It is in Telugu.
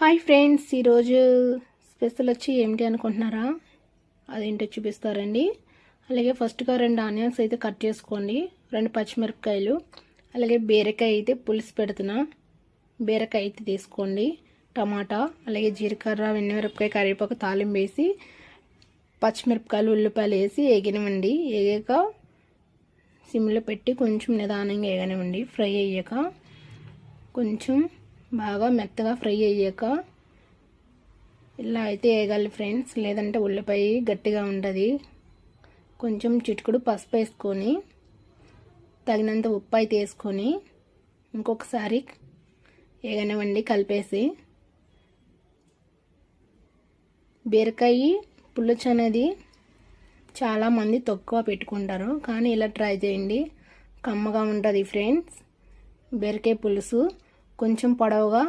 హాయ్ ఫ్రెండ్స్ ఈరోజు స్పెషల్ వచ్చి ఏమిటి అనుకుంటున్నారా? అదేంటో చూపిస్తారండి. అలాగే ఫస్ట్గా రెండు ఆనియన్స్ అయితే కట్ చేసుకోండి. రెండు పచ్చిమిరపకాయలు అలాగే బీరకాయ అయితే పులుసు పెడుతున్నా. బీరకాయ అయితే తీసుకోండి. టమాటా అలాగే జీలకర్ర వెన్నమిరపకాయ కరివేపాకు తాలింపు వేసి పచ్చిమిరపకాయలు ఉల్లిపాయలు వేసి వేగనివ్వండి. వేగాక సిమ్లో పెట్టి కొంచెం నిదానంగా ఎగనివ్వండి ఫ్రై అయ్యాక కొంచెం బాగా మెత్తగా ఫ్రై అయ్యాక ఇలా అయితే వేయగాలి ఫ్రెండ్స్. లేదంటే ఉల్లిపాయ గట్టిగా ఉంటుంది. కొంచెం చిటుకుడు పసుపు వేసుకొని తగినంత ఉప్పు అయితే వేసుకొని ఇంకొకసారి ఏగనివ్వండి కలిపేసి. బీరకాయ పులుచు అనేది చాలామంది తక్కువ పెట్టుకుంటారు. కానీ ఇలా ట్రై చేయండి. కమ్మగా ఉంటుంది ఫ్రెండ్స్. బీరకాయ పులుసు కొంచెం పొడవుగా